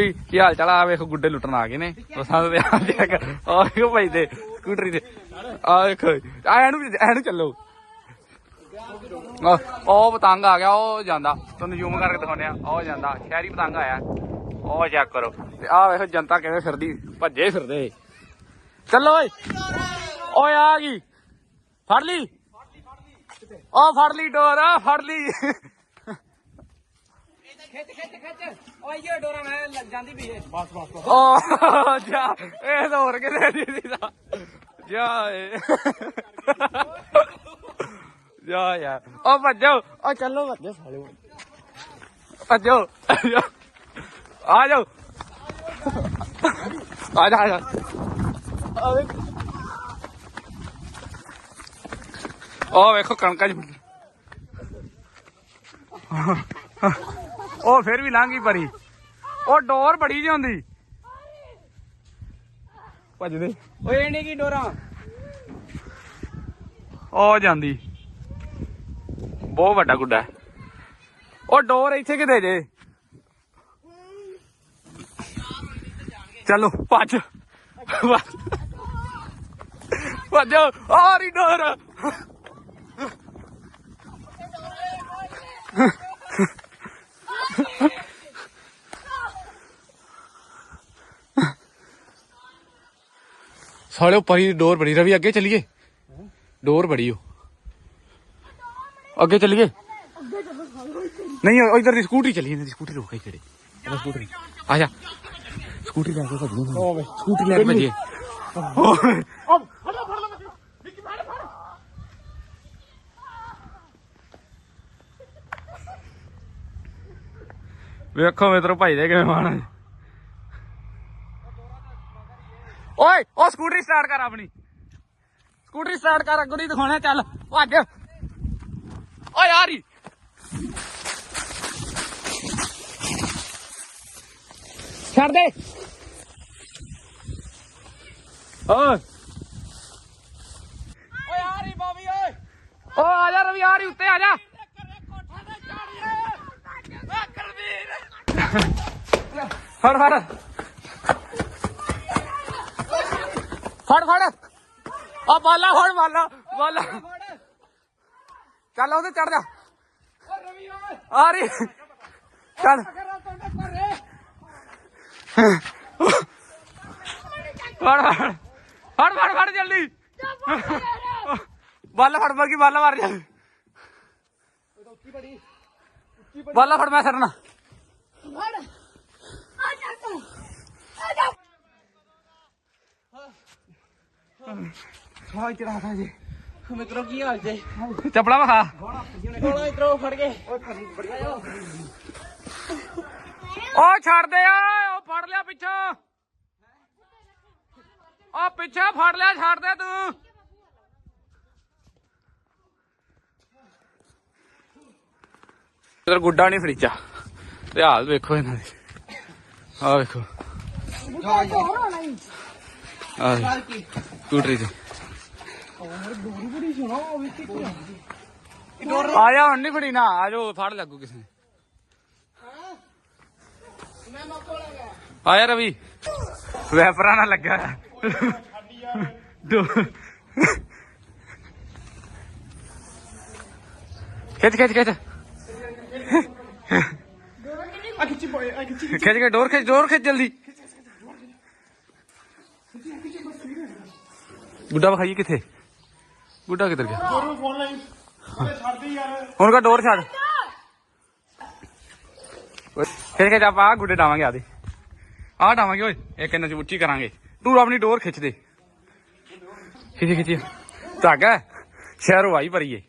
ਵੀ ਕੀ ਹਾਲ ਚਾਲ ਆ? ਵੇਖੋ ਗੁੱਡੇ ਲੁੱਟਣ ਆ ਗਏ ਨੇ। ਉਹ ਸਾਨੂੰ ਆ ਚੈੱਕ ਆ ਵੇਖੋ ਭਾਈ ਦੇ ਸਕੂਟਰੀ ਤੇ ਆ ਵੇਖੋ ਆ ਇਹਨੂੰ ਇਹਨੂੰ ਚੱਲੋ। ਉਹ ਪਤੰਗ ਆ ਗਿਆ, ਉਹ ਜਾਂਦਾ। ਤੁਹਾਨੂੰ ਜ਼ੂਮ ਕਰਕੇ ਦਿਖਾਉਂਦੇ ਆ। ਉਹ ਜਾਂਦਾ। ਸ਼ਹਿਰੀ ਪਤੰਗ ਆਇਆ। ਉਹ ਚੈੱਕ ਕਰੋ। ਤੇ ਆ ਵੇਖੋ ਜਨਤਾ ਕਿਵੇਂ ਫਿਰਦੀ, ਭੱਜੇ ਫਿਰਦੇ। ਚੱਲੋ ਓਏ। ਓਏ ਆ ਗਈ। ਫੜ ਲਈ। ਉਹ ਫੜ ਲਈ ਡੋਰ ਆ ਫੜ ਲਈ। ਖਿੱਚ ਖਿੱਚ ਖਿੱਚ। ਓਏ ਇਹ ਡੋਰਾ ਮੈਂ ਲੱਗ ਜਾਂਦੀ ਵੀ ਹੈ ਬਸ ਬਸ ਓ ਜਾ ਇਹ ਤਾਂ ਹੋਰ ਕਿਤੇ ਨਹੀਂ ਦਾ ਜਾ ਏ। ਜਾ ਯਾਰ। ਓ ਭੱਜੋ। ਓ ਚੱਲੋ ਭੱਜੋ ਸਾਲੇ ਭੱਜੋ। ਆ ਜਾਓ। ਆ ਜਾ ਆ ਜਾ। ਉਹ ਵੇਖੋ ਕਣਕਾਂ ਚ। ਉਹ ਫਿਰ ਵੀ ਲੰਘ ਗਈ ਪਰੀ ਉਹ ਡੋਰ ਬੜੀ ਜਿਹੀ ਹੁੰਦੀ। ਭੱਜਦੇ ਓਏ ਇਹਨੇ ਕੀ ਡੋਰਾ? ਉਹ ਜਾਂਦੀ। ਬਹੁਤ ਵੱਡਾ ਗੁੱਡਾ। ਉਹ ਡੋਰ ਇੱਥੇ ਕਿਤੇ ਜੇ। ਚਲੋ ਭੱਜ। ਭੱਜ। ਭੱਜੋ ਆ ਰਹੀ ਡੋਰ। ਸਾਲੇ ਪਰੀ ਦੀ ਡੋਰ ਬੜੀ ਰਵੀ ਅੱਗੇ ਚੱਲੀਏ। ਡੋਰ ਬੜੀ ਓ। ਅੱਗੇ ਚੱਲੀਏ। ਨਹੀਂ ਉਹ ਇਧਰ ਦੀ ਸਕੂਟਰੀ ਚੱਲੀ ਇਹਨਾਂ ਦੀ ਸਕੂਟਰੀ ਰੋਕ ਕਿਹੜੇ? ਸਕੂਟਰੀ। ਆ ਜਾ। ਸਕੂਟਰੀ ਲੈ ਕੇ ਭੱਜੀ ਸਕੂਟਰੀ ਲੈ ਕੇ ਓਏ ਵੇਖੋ ਮਿੱਤਰੋ ਭਾਈ ਦੇ ਕਿਵੇਂ ਮਾਣਾ ਓਏ, ਉਹ ਸਕੂਟਰੀ ਸਟਾਰਟ ਕਰ ਆਪਣੀ। ਸਕੂਟਰੀ ਸਟਾਰਟ ਕਰ, ਅੱਗੋਂ ਨਹੀਂ ਦਿਖਾਉਣਾ, ਚੱਲ ਭੱਜ ਓ ਯਾਰੀ। ਛੱਡ ਦੇ। ਓਏ। ਓਏ ਆ ਬਾਬੀ, ਓਏ। ਓ, ਆ ਜਾ ਰਵੀ ਆ ਰਹੀ ਉੱਤੇ, ਆ ਜਾ। ਕੋਠਾ ਤੇ ਚਾੜੀਏ ਆ ਕਰਵੀਰ ਫੜ ਫੜ। ਫੜ ਫੜ। ਆ ਬਾਲਾ ਫੜ ਬਾਲਾ ਬਾਲਾ ਚੱਲ ਉਹਦੇ ਚੜ ਜਾ। ਓ ਰਵੀ ਓਏ ਆ ਰਹੀ। ਚੱਲ। ਕਰਾ ਤੁਹਾਡੇ ਪਰੇ ਫੜ ਫੜ। ਫੜ ਫੜ ਫੜ ਜਲਦੀ। ਬਾਲਾ ਫੜ, ਬਾਕੀ ਬਾਲਾ ਮਾਰ ਜਾ। ਬਾਲਾ ਫੜ ਮੈਂ ਛੱਡਣਾ। ਹਾਂ ਚੜਾ ਥਾ ਜੀ। ਮਿੱਤਰੋ ਕੀ ਹਾਲ ਜੇ? ਚੱਪਲਾ ਵਖਾ। ਕੋਲੋਂ ਇਧਰੋਂ ਫੜ ਕੇ। ਛੱਡ ਦੇ ਆ ਉਹ ਫੜ ਲਿਆ ਪਿੱਛੋਂ। ਉਹ ਪਿੱਛੇ ਫੜ ਲਿਆ ਛੱਡ ਦੇ ਤੂੰ। ਇਧਰ ਗੁੱਡਾ ਨਹੀਂ ਫਰੀਚਾ ਤੇ ਹਾਲ ਵੇਖੋ ਇਹਨਾਂ ਦੇ। ਆ ਵੇਖੋ। ਆ ਤੇ ਆ ਜਾ ਹੁਣ ਨਹੀਂ ਫੜੀ ਨਾ ਆ ਜਾਓ ਫੜ ਲੱਗੂ ਕਿਸੇ ਨੇ ਆਇਆ ਰਵੀ ਵੈਪਰਾਂ ਨਾਲ ਲੱਗਾ ਦੋ ਖਿੱਚ ਖਿੱਚ ਖਿੱਚ ਖਿੱਚ ਕੇ ਡੋਰ ਖਿੱਚ ਡੋਰ ਖਿੱਚ ਜਲਦੀ ਗੁੱਡਾ ਵਿਖਾਈਏ ਕਿੱਥੇ? ਗੁੱਡਾ ਕਿੱਧਰ ਗਿਆ? ਦੋਰੋਂ ਫੋਨ ਲਾਈ। ਉਹਨੇ ਛੱਡਦੀ ਯਾਰ। ਹੁਣ ਕਾ ਡੋਰ ਛੱਡ। ਖਿੱਚ ਖਿੱਚ ਆਪਾਂ ਗੁੱਡੇ ਡਾਵਾਂਗੇ ਆਦੇ ਆਹ ਡਾਵਾਂਗੇ ਓਏ ਇੱਕ ਇਹਨਾਂ ਚ ਉੱਚੀ ਕਰਾਂਗੇ। ਤੂੰ ਆਪਣੀ ਡੋਰ ਖਿੱਚ ਦੇ। ਖਿੱਚ ਖਿੱਚ। ਧਾਗਾ ਸ਼ਹਿਰੋਂ ਆਈ ਭਰੀਏ।